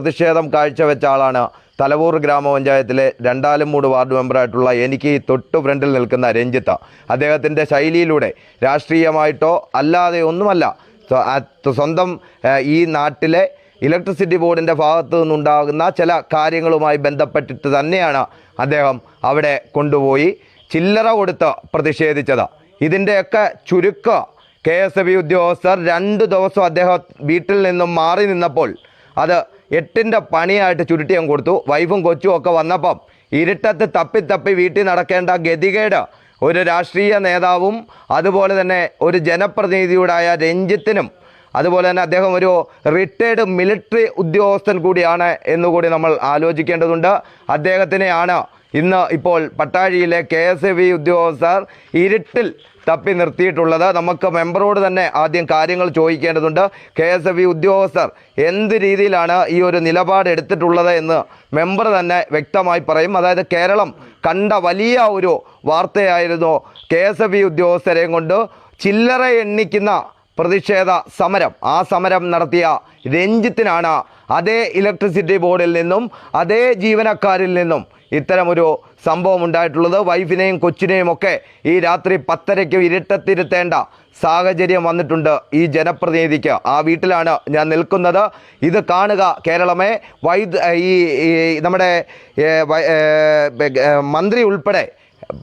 പ്രതിഷേധം കാഴ്ചവെച്ച ആളാണ് തലവൂർ ഗ്രാമപഞ്ചായത്തിലെ രണ്ടാലുംമൂട് വാർഡ് മെമ്പറായിട്ടുള്ള എനിക്ക് തൊട്ടു ഫ്രണ്ടിൽ നിൽക്കുന്ന രഞ്ജിത്ത്. അദ്ദേഹത്തിന്റെ ശൈലിയിലൂടെ രാഷ്ട്രീയമായിട്ടോ അല്ലാതെ ഒന്നുമല്ല സ്വന്തം ഈ നാട്ടിലെ ഇലക്ട്രിസിറ്റി ബോർഡിന്റെ ഭാഗത്തു നിന്നുണ്ടാകുന്ന ചില കാര്യങ്ങളുമായി ബന്ധപ്പെട്ടിട്ട് തന്നെയാണ് അദ്ദേഹം അവിടെ കൊണ്ടുപോയി ചില്ലറ കൊടുത്ത് പ്രതിഷേധിച്ചത്. ഇതിന്റെയൊക്കെ ചുരുക്ക കെ എസ് ബി ഉദ്യോഗസ്ഥർ രണ്ട് ദിവസം അദ്ദേഹം വീട്ടിൽ നിന്നും മാറി നിന്നപ്പോൾ അത് എട്ടിന്റെ പണിയായിട്ട് ചുരുട്ടിയം കൊടുത്തു. വൈഫും കൊച്ചും ഒക്കെ വന്നപ്പം ഇരുട്ടത്ത് തപ്പി തപ്പി വീട്ടിൽ നടക്കേണ്ട ഗതികേട്. ഒരു രാഷ്ട്രീയ നേതാവും അതുപോലെ തന്നെ ഒരു ജനപ്രതിനിധിയുടായ രഞ്ജിത്തിനും അതുപോലെ തന്നെ അദ്ദേഹം ഒരു റിട്ടയർഡ് മിലിറ്ററി ഉദ്യോഗസ്ഥൻ കൂടിയാണ് എന്നുകൂടി നമ്മൾ ആലോചിക്കേണ്ടതുണ്ട്. അദ്ദേഹത്തിനെയാണ് ഇന്ന് ഇപ്പോൾ പട്ടാഴിയിലെ കെ എസ് ബി ഉദ്യോഗസ്ഥർ ഇരുട്ടിൽ തപ്പി നിർത്തിയിട്ടുള്ളത്. നമുക്ക് മെമ്പറോട് തന്നെ ആദ്യം കാര്യങ്ങൾ ചോദിക്കേണ്ടതുണ്ട്. കെ എസ് എഫ് ഇ ഉദ്യോഗസ്ഥർ എന്ത് രീതിയിലാണ് ഈ ഒരു നിലപാട് എടുത്തിട്ടുള്ളത് എന്ന് മെമ്പർ തന്നെ വ്യക്തമായി പറയും. അതായത് കേരളം കണ്ട വലിയ ഒരു വാർത്തയായിരുന്നു കെ എസ് എഫ് ഇ ഉദ്യോഗസ്ഥരെയും കൊണ്ട് ചില്ലറ എണ്ണിക്കുന്ന പ്രതിഷേധ സമരം. ആ സമരം നടത്തിയ രഞ്ജിത്തിനാണ് അതേ ഇലക്ട്രിസിറ്റി ബോർഡിൽ നിന്നും അതേ ജീവനക്കാരിൽ നിന്നും ഇത്തരമൊരു സംഭവം ഉണ്ടായിട്ടുള്ളത് വൈഫിനെയും കൊച്ചിനെയും ഒക്കെ ഈ രാത്രി പത്തരയ്ക്ക് ഇരുട്ടത്തിരുത്തേണ്ട സാഹചര്യം വന്നിട്ടുണ്ട് ഈ ജനപ്രതിനിധിക്ക്. ആ വീട്ടിലാണ് ഞാൻ നിൽക്കുന്നത്. ഇത് കാണുക കേരളമേ വൈദ് ഈ നമ്മുടെ മന്ത്രി ഉൾപ്പെടെ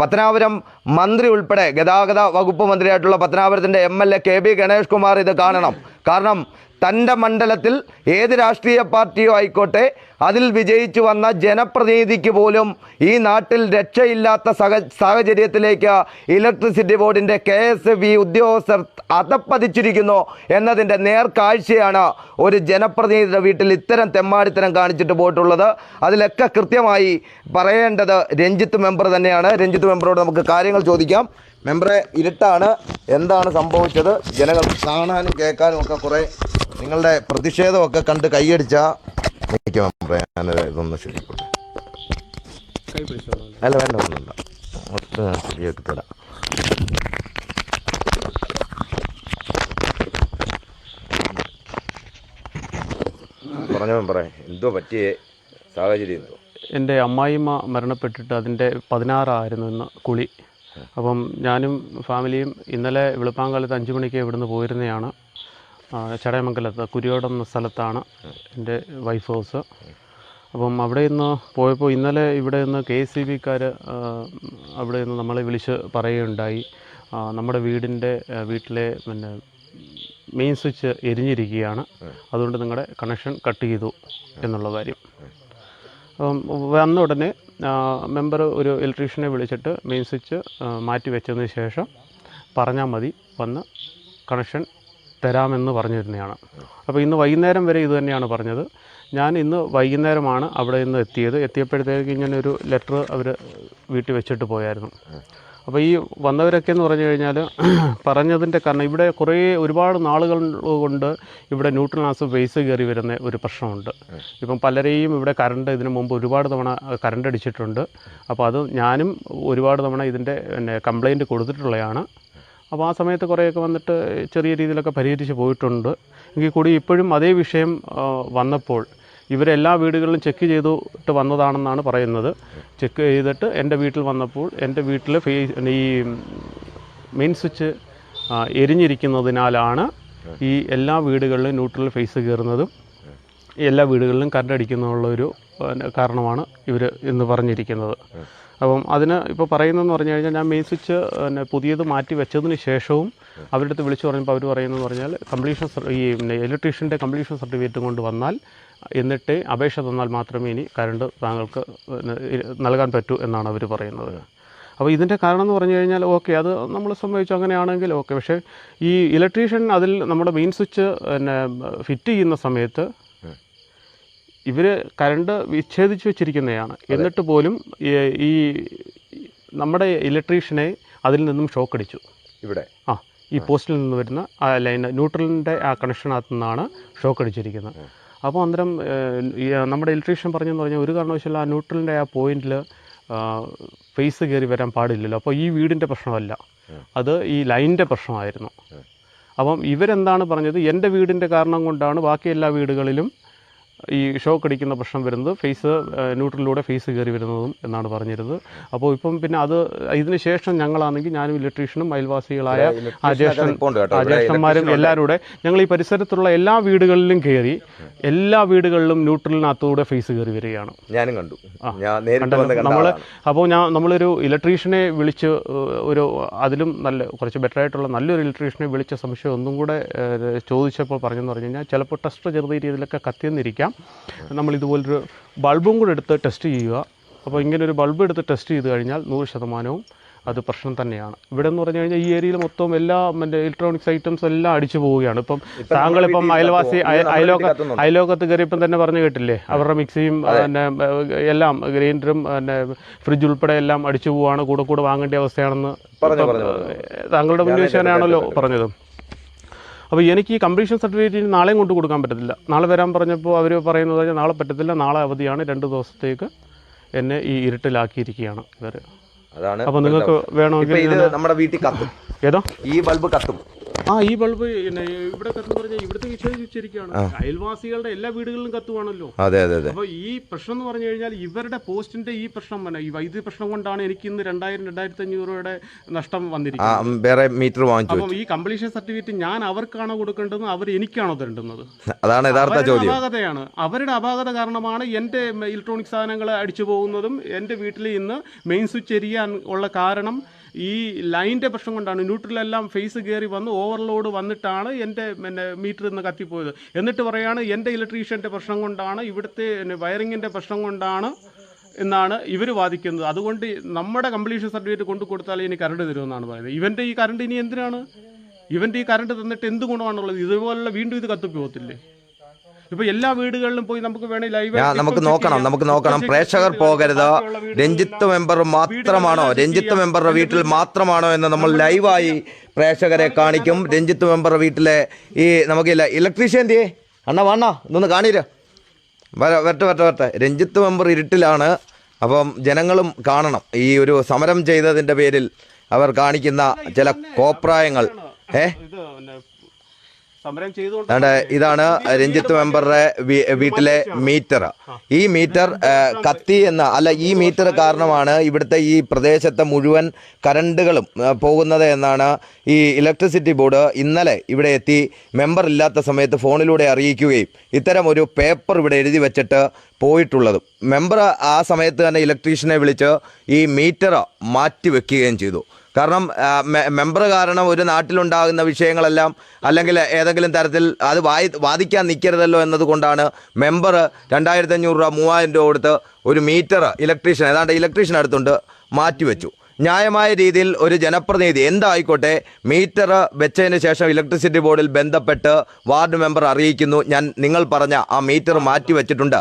പത്തനാപുരം മന്ത്രി ഉൾപ്പെടെ ഗതാഗത വകുപ്പ് മന്ത്രിയായിട്ടുള്ള പത്തനാപുരത്തിന്റെ M L A K B Ganesh Kumar ഇത് കാണണം. കാരണം തന്റെ മണ്ഡലത്തിൽ ഏത് രാഷ്ട്രീയ പാർട്ടിയോ ആയിക്കോട്ടെ അതിൽ വിജയിച്ചു വന്ന ജനപ്രതിനിധിക്ക് പോലും ഈ നാട്ടിൽ രക്ഷയില്ലാത്ത സഹ സാഹചര്യത്തിലേക്ക് ഇലക്ട്രിസിറ്റി ബോർഡിന്റെ കെ എസ് ബി ഉദ്യോഗസ്ഥർ അതപ്പതിച്ചിരിക്കുന്നു എന്നതിന്റെ നേർക്കാഴ്ചയാണ് ഒരു ജനപ്രതിനിധിയുടെ വീട്ടിൽ ഇത്തരം തെമ്മാടിത്തരം കാണിച്ചിട്ട് പോയിട്ടുള്ളത്. അതിലൊക്കെ കൃത്യമായി പറയേണ്ടത് രഞ്ജിത്ത് മെമ്പർ തന്നെയാണ്. രഞ്ജിത്ത് മെമ്പറോട് നമുക്ക് കാര്യങ്ങൾ ചോദിക്കാം. മെമ്പറെ ഇരുട്ടാണ്. എന്താണ് സംഭവിച്ചത്? ജനങ്ങൾ കാണാനും കേൾക്കാനും ഒക്കെ കുറേ നിങ്ങളുടെ പ്രതിഷേധമൊക്കെ കണ്ട് കൈയടിച്ച എനിക്ക് ഇതൊന്ന് ശരിയാക്കട്ടെ. അല്ല വേണ്ട ഒന്നുമില്ല ഒട്ടും ഞാൻ ശരിയാക്കി തരാം. എന്തോ പറ്റിയ? സാഹചര്യം എന്തോ? എന്റെ അമ്മായിമ്മ മരണപ്പെട്ടിട്ട് അതിന്റെ പതിനാറായിരുന്നു ഇന്ന് കുളി. അപ്പം ഞാനും ഫാമിലിയും ഇന്നലെ വെളുപ്പാങ്കാലത്ത് അഞ്ച് മണിക്ക് ഇവിടുന്ന് പോയിരുന്നതാണ്. ചടയമംഗലത്ത് കുരിയോടം എന്ന സ്ഥലത്താണ് എന്റെ വൈഫ് ഹൗസ്. അപ്പം അവിടെ നിന്ന് പോയപ്പോൾ ഇന്നലെ ഇവിടെ നിന്ന് കെ എസ് സി ബിക്കാർ അവിടെ നിന്ന് നമ്മളെ വിളിച്ച് പറയുകയുണ്ടായി. നമ്മുടെ വീടിന്റെ വീട്ടിലെ പിന്നെ മെയിൻ സ്വിച്ച് എരിഞ്ഞിരിക്കുകയാണ്. അതുകൊണ്ട് നിങ്ങളുടെ കണക്ഷൻ കട്ട് ചെയ്തു എന്നുള്ള കാര്യം. അപ്പം വന്ന ഉടനെ മെമ്പർ ഒരു ഇലക്ട്രീഷ്യനെ വിളിച്ചിട്ട് മെയിൻ സ്വിച്ച് മാറ്റി വെച്ചതിന് ശേഷം പറഞ്ഞാൽ മതി വന്ന് കണക്ഷൻ തരാമെന്ന് പറഞ്ഞിരുന്നതാണ്. അപ്പോൾ ഇന്ന് വൈകുന്നേരം വരെ ഇതുതന്നെയാണ് പറഞ്ഞത്. ഞാൻ ഇന്ന് വൈകുന്നേരമാണ് അവിടെ നിന്ന് എത്തിയത്. എത്തിയപ്പോഴത്തേക്ക് ഇങ്ങനെ ഒരു ലെറ്റർ അവർ വീട്ടിൽ വെച്ചിട്ട് പോയായിരുന്നു. അപ്പോൾ ഈ വന്നവരൊക്കെ എന്ന് പറഞ്ഞു കഴിഞ്ഞാൽ പറഞ്ഞതിന്റെ കാരണം ഇവിടെ കുറേ ഒരുപാട് നാളുകൾ കൊണ്ട് ഇവിടെ ന്യൂട്രലാസ് വേസ് കയറി വരുന്ന ഒരു പ്രശ്നമുണ്ട്. ഇപ്പം പലരെയും ഇവിടെ കറണ്ട് ഇതിനു മുമ്പ് ഒരുപാട് തവണ കറണ്ട് അടിച്ചിട്ടുണ്ട്. അപ്പോൾ അത് ഞാനും ഒരുപാട് തവണ ഇതിന്റെ പിന്നെ കംപ്ലൈന്റ് കൊടുത്തിട്ടുള്ളതാണ് അപ്പോൾ ആ സമയത്ത് കുറേയൊക്കെ വന്നിട്ട് ചെറിയ രീതിയിലൊക്കെ പരിഹരിച്ച് പോയിട്ടുണ്ട്. എങ്കിൽ കൂടി ഇപ്പോഴും അതേ വിഷയം വന്നപ്പോൾ ഇവരെല്ലാ വീടുകളിലും ചെക്ക് ചെയ്തിട്ട് വന്നതാണെന്നാണ് പറയുന്നത്. ചെക്ക് ചെയ്തിട്ട് എന്റെ വീട്ടിൽ വന്നപ്പോൾ എന്റെ വീട്ടിൽ ഈ മെയിൻ സ്വിച്ച് എരിഞ്ഞിരിക്കുന്നതിനാലാണ് ഈ എല്ലാ വീടുകളിലും ന്യൂട്രൽ ഫേസ് കയറുന്നതും എല്ലാ വീടുകളിലും കറണ്ട് അടിക്കുന്നുള്ള ഒരു കാരണമാണ് ഇവർ ഇന്ന് പറഞ്ഞിരിക്കുന്നത്. അപ്പം അതിന് ഇപ്പോൾ പറയുന്നതെന്ന് പറഞ്ഞു കഴിഞ്ഞാൽ ഞാൻ മെയിൻ സ്വിച്ച് പിന്നെ പുതിയത് മാറ്റി വെച്ചതിന് ശേഷവും അവരുടെ അടുത്ത് വിളിച്ചു പറഞ്ഞപ്പോൾ അവർ പറയുന്നതെന്ന് പറഞ്ഞാൽ കംപ്ലീഷൻ ഈ ഇലക്ട്രീഷ്യന്റെ കംപ്ലീഷൻ സർട്ടിഫിക്കറ്റ് കൊണ്ട് വന്നാൽ എന്നിട്ട് അപേക്ഷ തന്നാൽ മാത്രമേ ഇനി കറണ്ട് താങ്കൾക്ക് നൽകാൻ പറ്റൂ എന്നാണ് അവർ പറയുന്നത്. അപ്പോൾ ഇതിന്റെ കാരണം എന്ന് പറഞ്ഞു കഴിഞ്ഞാൽ ഓക്കെ അത് നമ്മൾ സംഭവിച്ചു അങ്ങനെയാണെങ്കിൽ ഓക്കെ. പക്ഷേ ഈ ഇലക്ട്രീഷ്യൻ അതിൽ നമ്മുടെ മെയിൻ സ്വിച്ച് പിന്നെ ഫിറ്റ് ചെയ്യുന്ന സമയത്ത് ഇവർ കരണ്ട് വിച്ഛേദിച്ച് വെച്ചിരിക്കുന്നതാണ്. എന്നിട്ട് പോലും ഈ- നമ്മുടെ ഇലക്ട്രീഷ്യനെ അതിൽ നിന്നും ഷോക്ക് അടിച്ചു ഇവിടെ? ആ ഈ പോസ്റ്റിൽ നിന്ന് വരുന്ന ആ ലൈൻ ന്യൂട്രലിന്റെ ആ കണക്ഷനകത്തു നിന്നാണ് ഷോക്ക് അടിച്ചിരിക്കുന്നത് അപ്പോൾ അന്നേരം നമ്മുടെ ഇലക്ട്രീഷ്യൻ പറഞ്ഞെന്ന് പറഞ്ഞാൽ ഒരു കാരണവശാലും ആ ന്യൂട്രലിന്റെ ആ പോയിന്റിൽ ഫേസ് കയറി വരാൻ പാടില്ലല്ലോ. അപ്പോൾ ഈ വീടിന്റെ പ്രശ്നമല്ല. അത് ഈ ലൈനിന്റെ പ്രശ്നമായിരുന്നു. അപ്പം ഇവരെന്താണ് പറഞ്ഞത്? എന്റെ വീടിന്റെ കാരണം കൊണ്ടാണ് ബാക്കി എല്ലാ വീടുകളിലും ഈ ഷോക്ക് അടിക്കുന്ന പ്രശ്നം വരുന്നത് ഫേസ് ന്യൂട്രലിലൂടെ ഫേസ് കയറി വരുന്നതും എന്നാണ് പറഞ്ഞിരുന്നത്. അപ്പോൾ ഇപ്പം പിന്നെ അത് ഇതിന് ശേഷം ഞങ്ങളാണെങ്കിൽ ഞാനും ഇലക്ട്രീഷ്യനും അയൽവാസികളായ ജ്യേഷ്ഠൻ ജ്യേഷ്ഠന്മാരും എല്ലാവരും കൂടെ ഞങ്ങൾ ഈ പരിസരത്തുള്ള എല്ലാ വീടുകളിലും കയറി എല്ലാ വീടുകളിലും ന്യൂട്രലിനകത്തൂടെ ഫേസ് കയറി വരികയാണ്. ഞാനും കണ്ടു. നമ്മൾ അപ്പോൾ ഞാൻ നമ്മളൊരു ഇലക്ട്രീഷ്യനെ വിളിച്ച് ഒരു അതിലും നല്ല കുറച്ച് ബെറ്റർ ആയിട്ടുള്ള നല്ലൊരു ഇലക്ട്രീഷ്യനെ വിളിച്ച സംശയം ഒന്നും കൂടെ ചോദിച്ചപ്പോൾ പറഞ്ഞെന്ന് പറഞ്ഞു കഴിഞ്ഞാൽ ചിലപ്പോൾ ടെസ്റ്റ് ചെറിയ രീതിയിലൊക്കെ കത്തിയെന്നിരിക്കാം നമ്മൾ ഇതുപോലൊരു ബൾബും കൂടെ എടുത്ത് ടെസ്റ്റ് ചെയ്യുക. അപ്പോൾ ഇങ്ങനെ ഒരു ബൾബ് എടുത്ത് ടെസ്റ്റ് ചെയ്ത് കഴിഞ്ഞാൽ നൂറ് ശതമാനവും അത് പ്രശ്നം തന്നെയാണ്. ഇവിടെ എന്ന് പറഞ്ഞു കഴിഞ്ഞാൽ ഈ ഏരിയയിൽ മൊത്തം എല്ലാ മറ്റേ ഇലക്ട്രോണിക്സ് ഐറ്റംസ് എല്ലാം അടിച്ചു പോവുകയാണ്. ഇപ്പം താങ്കൾ ഇപ്പം അയൽവാസി അയലോക അയലോകത്ത് കയറിയപ്പം തന്നെ പറഞ്ഞു കേട്ടില്ലേ? അവരുടെ മിക്സിയും പിന്നെ എല്ലാം ഗ്രൈൻഡറും പിന്നെ ഫ്രിഡ്ജ് ഉൾപ്പെടെ എല്ലാം അടിച്ചു പോവാണ്. കൂടെ കൂടെ വാങ്ങേണ്ട അവസ്ഥയാണെന്ന് താങ്കളുടെ വെച്ചാണല്ലോ പറഞ്ഞത്. അപ്പോൾ എനിക്ക് ഈ കംപ്ലീഷൻ സർട്ടിഫിക്കറ്റ് നാളെയും കൊണ്ട് കൊടുക്കാൻ പറ്റത്തില്ല. നാളെ വരാൻ പറഞ്ഞപ്പോൾ അവർ പറയുന്നത് കഴിഞ്ഞാൽ നാളെ പറ്റത്തില്ല. നാളെ അവധിയാണ്. രണ്ട് ദിവസത്തേക്ക് എന്നെ ഈ ഇരുട്ടിലാക്കിയിരിക്കുകയാണ് ഇവർ അതാണ് അപ്പോൾ നിങ്ങൾക്ക് വേണമെങ്കിൽ ഇത് നമ്മുടെ വീട്ടിൽ കത്തും. ഏതോ? ഈ ബൾബ് കത്തും. ആ ഈ ബൾബ് പിന്നെ ഇവിടെ കത്തെന്ന് പറഞ്ഞാൽ ഇവിടുത്തെ വിച്ഛേദിച്ചിരിക്കുകയാണ് അയൽവാസികളുടെ എല്ലാ വീടുകളിലും കത്തുവാണല്ലോ. അതെ അതെ അതെ. അപ്പോൾ ഈ പ്രശ്നം എന്ന് പറഞ്ഞു കഴിഞ്ഞാൽ ഇവരുടെ പോസ്റ്റിന്റെ ഈ പ്രശ്നം തന്നെ ഈ വൈദ്യുതി പ്രശ്നം കൊണ്ടാണ് എനിക്ക് ഇന്ന് രണ്ടായിരം രണ്ടായിരത്തി അഞ്ഞൂറ് രൂപയുടെ നഷ്ടം വന്നിരിക്കുന്നത്. വേറെ മീറ്റർ വാങ്ങിച്ചു അപ്പം ഈ കംപ്ലീഷൻ സർട്ടിഫിക്കറ്റ് ഞാൻ അവർക്കാണോ കൊടുക്കേണ്ടത് അവർ എനിക്കാണോ തരേണ്ടുന്നത്? അതാണ് യഥാർത്ഥ ചോദ്യം. അപാകതയാണ്. അവരുടെ അപാകത കാരണമാണ് എന്റെ ഇലക്ട്രോണിക് സാധനങ്ങൾ അടിച്ചു പോകുന്നതും എന്റെ വീട്ടിൽ ഇന്ന് മെയിൻ സ്വിച്ച് എരിയാൻ ഉള്ള കാരണം ഈ ലൈന്റെ പ്രശ്നം കൊണ്ടാണ് ന്യൂട്രലെല്ലാം ഫേസ് കയറി വന്ന് ഓവർലോഡ് വന്നിട്ടാണ് എന്റെ പിന്നെ മീറ്റർ ഇന്ന് കത്തിപ്പോയത്. എന്നിട്ട് പറയാണ് എന്റെ ഇലക്ട്രീഷ്യന്റെ പ്രശ്നം കൊണ്ടാണ് ഇവിടുത്തെ വയറിങ്ങിന്റെ പ്രശ്നം കൊണ്ടാണ് എന്നാണ് ഇവർ വാദിക്കുന്നത്. അതുകൊണ്ട് നമ്മുടെ കംപ്ലീഷൻ സർട്ടിഫിക്കറ്റ് കൊണ്ടു കൊടുത്താൽ ഇനി കറണ്ട് തരുമെന്നാണ് പറയുന്നത്. ഇവന്റെ ഈ കറണ്ട് ഇനി എന്തിനാണ്? ഇവന്റെ ഈ കറണ്ട് തന്നിട്ട് എന്ത് ഗുണമാണുള്ളത്? ഇതുപോലുള്ള വീണ്ടും ഇത് കത്തിപ്പോകത്തില്ലേ? ഇപ്പൊ എല്ലാ വീടുകളിലും പോയി നമുക്ക് വേണമെങ്കിൽ ലൈവ് നമുക്ക് നോക്കണം നമുക്ക് നോക്കണം. പ്രേക്ഷകർ പോകരുത്. രഞ്ജിത്ത് മെമ്പർ മാത്രമാണോ? രഞ്ജിത്ത് മെമ്പറുടെ വീട്ടിൽ മാത്രമാണോ എന്ന് നമ്മൾ ലൈവായി പ്രേക്ഷകരെ കാണിക്കും. രഞ്ജിത്ത് മെമ്പറുടെ വീട്ടിലെ ഈ നമുക്കില്ല ഇലക്ട്രീഷ്യന്റെ അണ്ണ വേണ്ണ ഇതൊന്ന് കാണീര. വരട്ടെ വരട്ടെ വരട്ടെ. രഞ്ജിത്ത് മെമ്പർ ഇരുട്ടിലാണ്. അപ്പം ജനങ്ങളും കാണണം. ഈ ഒരു സമരം ചെയ്തതിന്റെ പേരിൽ അവർ കാണിക്കുന്ന ചില കോപ്രായങ്ങൾ. ഏ ഇത് പിന്നെ സമരം ചെയ്തുകൊണ്ട് അതുകൊണ്ട് ഇതാണ് രഞ്ജിത്ത് മെമ്പറുടെ വീട്ടിലെ മീറ്റർ. ഈ മീറ്റർ കത്തി എന്ന അല്ല ഈ മീറ്റർ കാരണമാണ് ഇവിടുത്തെ ഈ പ്രദേശത്തെ മുഴുവൻ കറണ്ടുകളും പോകുന്നത് എന്നാണ് ഈ ഇലക്ട്രിസിറ്റി ബോർഡ് ഇന്നലെ ഇവിടെ എത്തി മെമ്പർ ഇല്ലാത്ത സമയത്ത് ഫോണിലൂടെ അറിയിക്കുകയും ഇത്തരം ഒരു പേപ്പർ ഇവിടെ എഴുതി വെച്ചിട്ട് പോയിട്ടുള്ളതും. മെമ്പർ ആ സമയത്ത് തന്നെ ഇലക്ട്രീഷ്യനെ വിളിച്ച് ഈ മീറ്റർ മാറ്റി വെക്കുകയും ചെയ്തു. കാരണം മെമ്പർ കാരണം ഒരു നാട്ടിലുണ്ടാകുന്ന വിഷയങ്ങളെല്ലാം അല്ലെങ്കിൽ ഏതെങ്കിലും തരത്തിൽ അത് വായി വാദിക്കാൻ നിൽക്കരുതല്ലോ എന്നതുകൊണ്ടാണ് മെമ്പർ രണ്ടായിരത്തി അഞ്ഞൂറ് രൂപ മൂവായിരം രൂപ കൊടുത്ത് ഒരു മീറ്റർ ഇലക്ട്രീഷ്യൻ ഏതാണ്ട് ഇലക്ട്രീഷ്യൻ അടുത്തുണ്ട് മാറ്റിവെച്ചു. ന്യായമായ രീതിയിൽ ഒരു ജനപ്രതിനിധി എന്തായിക്കോട്ടെ മീറ്റർ വെച്ചതിന് ശേഷം ഇലക്ട്രിസിറ്റി ബോർഡിൽ ബന്ധപ്പെട്ട് വാർഡ് മെമ്പർ അറിയിക്കുന്നു. ഞാൻ നിങ്ങൾ പറഞ്ഞ ആ മീറ്റർ മാറ്റി വെച്ചിട്ടുണ്ട്.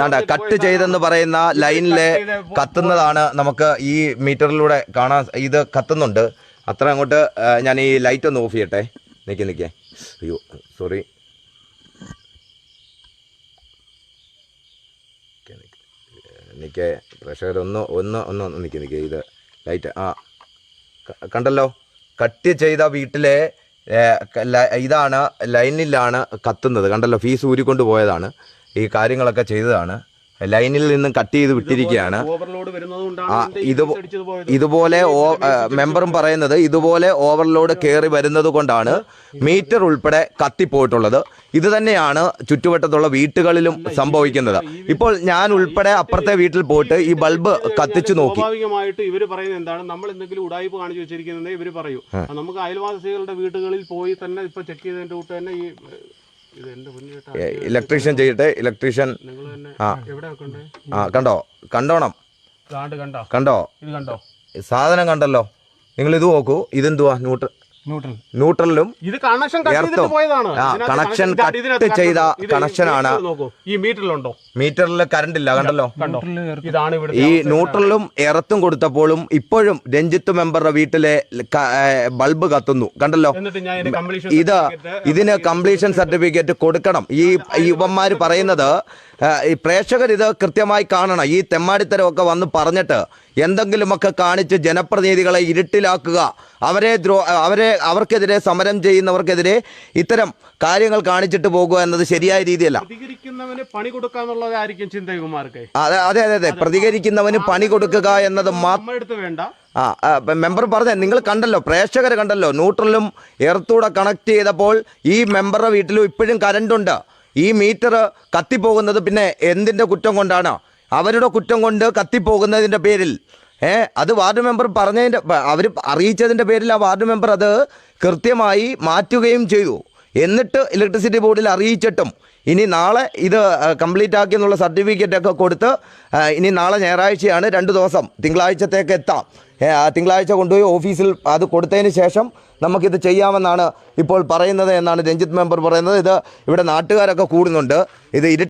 വേണ്ട കട്ട് ചെയ്തെന്ന് പറയുന്ന ലൈനിലെ കത്തുന്നതാണ് നമുക്ക് ഈ മീറ്ററിലൂടെ കാണാൻ ഇത് കത്തുന്നുണ്ട്. അത്ര അങ്ങോട്ട് ഞാൻ ഈ ലൈറ്റ് ഒന്ന് ഓഫ് ചെയ്യട്ടെ. നിൽക്കി നിൽക്കേ അയ്യോ സോറി. നിൽക്കേ പ്രഷർ ഒന്ന് ഒന്ന് ഒന്ന് ഒന്ന് നിൽക്കി നിൽക്കേ ഇത് ലൈറ്റ് ആ. കണ്ടല്ലോ? കട്ട് ചെയ്ത വീട്ടിലെ ഇതാണ് ലൈനിലാണ് കത്തുന്നത്. കണ്ടല്ലോ? ഫീസ് ഊരിക്കൊണ്ട് പോയതാണ്. ഈ കാര്യങ്ങളൊക്കെ ചെയ്തതാണ്. ലൈനിൽ നിന്നും കട്ട് ചെയ്ത് വിട്ടിരിക്കുകയാണ്. ഇത്. ഇതുപോലെ മെമ്പറും പറയുന്നത് ഇതുപോലെ ഓവർലോഡ് കയറി വരുന്നത് കൊണ്ടാണ് മീറ്റർ ഉൾപ്പെടെ കത്തിപ്പോയിട്ടുള്ളത്. ഇത് തന്നെയാണ് ചുറ്റുവട്ടത്തുള്ള വീട്ടുകളിലും സംഭവിക്കുന്നത്. ഇപ്പോൾ ഞാൻ ഉൾപ്പെടെ അപ്പുറത്തെ വീട്ടിൽ പോയിട്ട് ഈ ബൾബ് കത്തിച്ചു നോക്കി. സ്വാഭാവികമായിട്ട് ഇവർ പറയുന്നത് എന്താണ്? നമ്മൾ എന്തെങ്കിലും ഉടായ്പ കാണിച്ചു വെച്ചിരിക്കുന്നത് ഇവർ പറയൂ. നമുക്ക് അയൽവാസികളുടെ വീടുകളിൽ പോയി തന്നെ ഇപ്പൊ ചെക്ക് ചെയ്തതിന്റെ കൂട്ട് തന്നെ ഈ ഇലക്ട്രീഷ്യൻ ചെയ്യട്ടെ ഇലക്ട്രീഷ്യൻ ആ. എവിടെ വെക്കണ്ടേ ആ കണ്ടോ? കണ്ടോണം. കണ്ടോ? കണ്ടോ? ഇത് കണ്ടോ? സാധനം കണ്ടല്ലോ. നിങ്ങൾ ഇത് നോക്കൂ. ഇതെന്തുവാ? ന്യൂട്രൽ ന്യൂട്രൽ ന്യൂട്രലും ഇത് കണക്ഷൻ പോയതാണ്. കണക്ഷൻ കട്ട് ചെയ്ത കണക്ഷനാണ്. ഈ മീറ്ററിലുണ്ടോ? മീറ്ററിൽ കറണ്ട് ഇല്ല കണ്ടല്ലോ? ഇതാണ് ഈ ന്യൂട്രലും എറത്തും കൊടുത്തപ്പോഴും ഇപ്പോഴും രഞ്ജിത്ത് മെമ്പറുടെ വീട്ടിലെ ബൾബ് കത്തുന്നു. കണ്ടല്ലോ? എന്നിട്ട് ഞാൻ ഇതിന്റെ കംപ്ലീഷൻ ഇത് ഇതിന് കംപ്ലീഷൻ സർട്ടിഫിക്കറ്റ് കൊടുക്കണം. ഈ യുവന്മാര് യുവന്മാർ പറയുന്നത് ഈ പ്രേക്ഷകർ ഇത് കൃത്യമായി കാണണം. ഈ തെമ്മാടിത്തരമൊക്കെ വന്ന് പറഞ്ഞിട്ട് എന്തെങ്കിലുമൊക്കെ കാണിച്ച് ജനപ്രതിനിധികളെ ഇരുട്ടിലാക്കുക. അവരെ ദ്രോ അവരെ അവർക്കെതിരെ സമരം ചെയ്യുന്നവർക്കെതിരെ ഇത്തരം കാര്യങ്ങൾ കാണിച്ചിട്ട് പോകുക എന്നത് ശരിയായ രീതിയല്ല. പണി ചിന്തകുമാർക്ക്. അതെ അതെ അതെ അതെ. പ്രതികരിക്കുന്നവന് പണി കൊടുക്കുക എന്നത് മാത്രം വേണ്ട. ആ ആ, മെമ്പർ പറഞ്ഞ നിങ്ങൾ കണ്ടല്ലോ പ്രേക്ഷകർ കണ്ടല്ലോ ന്യൂട്രലും എർത്തൂടെ കണക്ട് ചെയ്തപ്പോൾ ഈ മെമ്പറുടെ വീട്ടിലും ഇപ്പോഴും കരണ്ടുണ്ട് ഈ മീറ്റർ കത്തിപ്പോകുന്നത് പിന്നെ എന്തിന്റെ കുറ്റം കൊണ്ടാണ്? അവരുടെ കുറ്റം കൊണ്ട് കത്തിപ്പോകുന്നതിന്റെ പേരിൽ. ഏ അത് വാർഡ് മെമ്പർ പറഞ്ഞതിന്റെ അവർ അറിയിച്ചതിന്റെ പേരിൽ ആ വാർഡ് മെമ്പർ അത് കൃത്യമായി മാറ്റുകയും ചെയ്തു. എന്നിട്ട് ഇലക്ട്രിസിറ്റി ബോർഡിൽ അറിയിച്ചിട്ടും ഇനി നാളെ ഇത് കംപ്ലീറ്റ് ആക്കി എന്നുള്ള സർട്ടിഫിക്കറ്റൊക്കെ കൊടുത്ത് ഇനി നാളെ ഞായറാഴ്ചയാണ് രണ്ട് ദിവസം. തിങ്കളാഴ്ചത്തേക്ക് എത്താം. തിങ്കളാഴ്ച കൊണ്ടുപോയി ഓഫീസിൽ അത് കൊടുത്തതിന് ശേഷം നമുക്കിത് ചെയ്യാമെന്നാണ് ഇപ്പോൾ പറയുന്നത് എന്നാണ് രഞ്ജിത്ത് മെമ്പർ പറയുന്നത്. ഇത് ഇവിടെ നാട്ടുകാരൊക്കെ കൂടുന്നുണ്ട്. ഇത് ഇരുട്ട്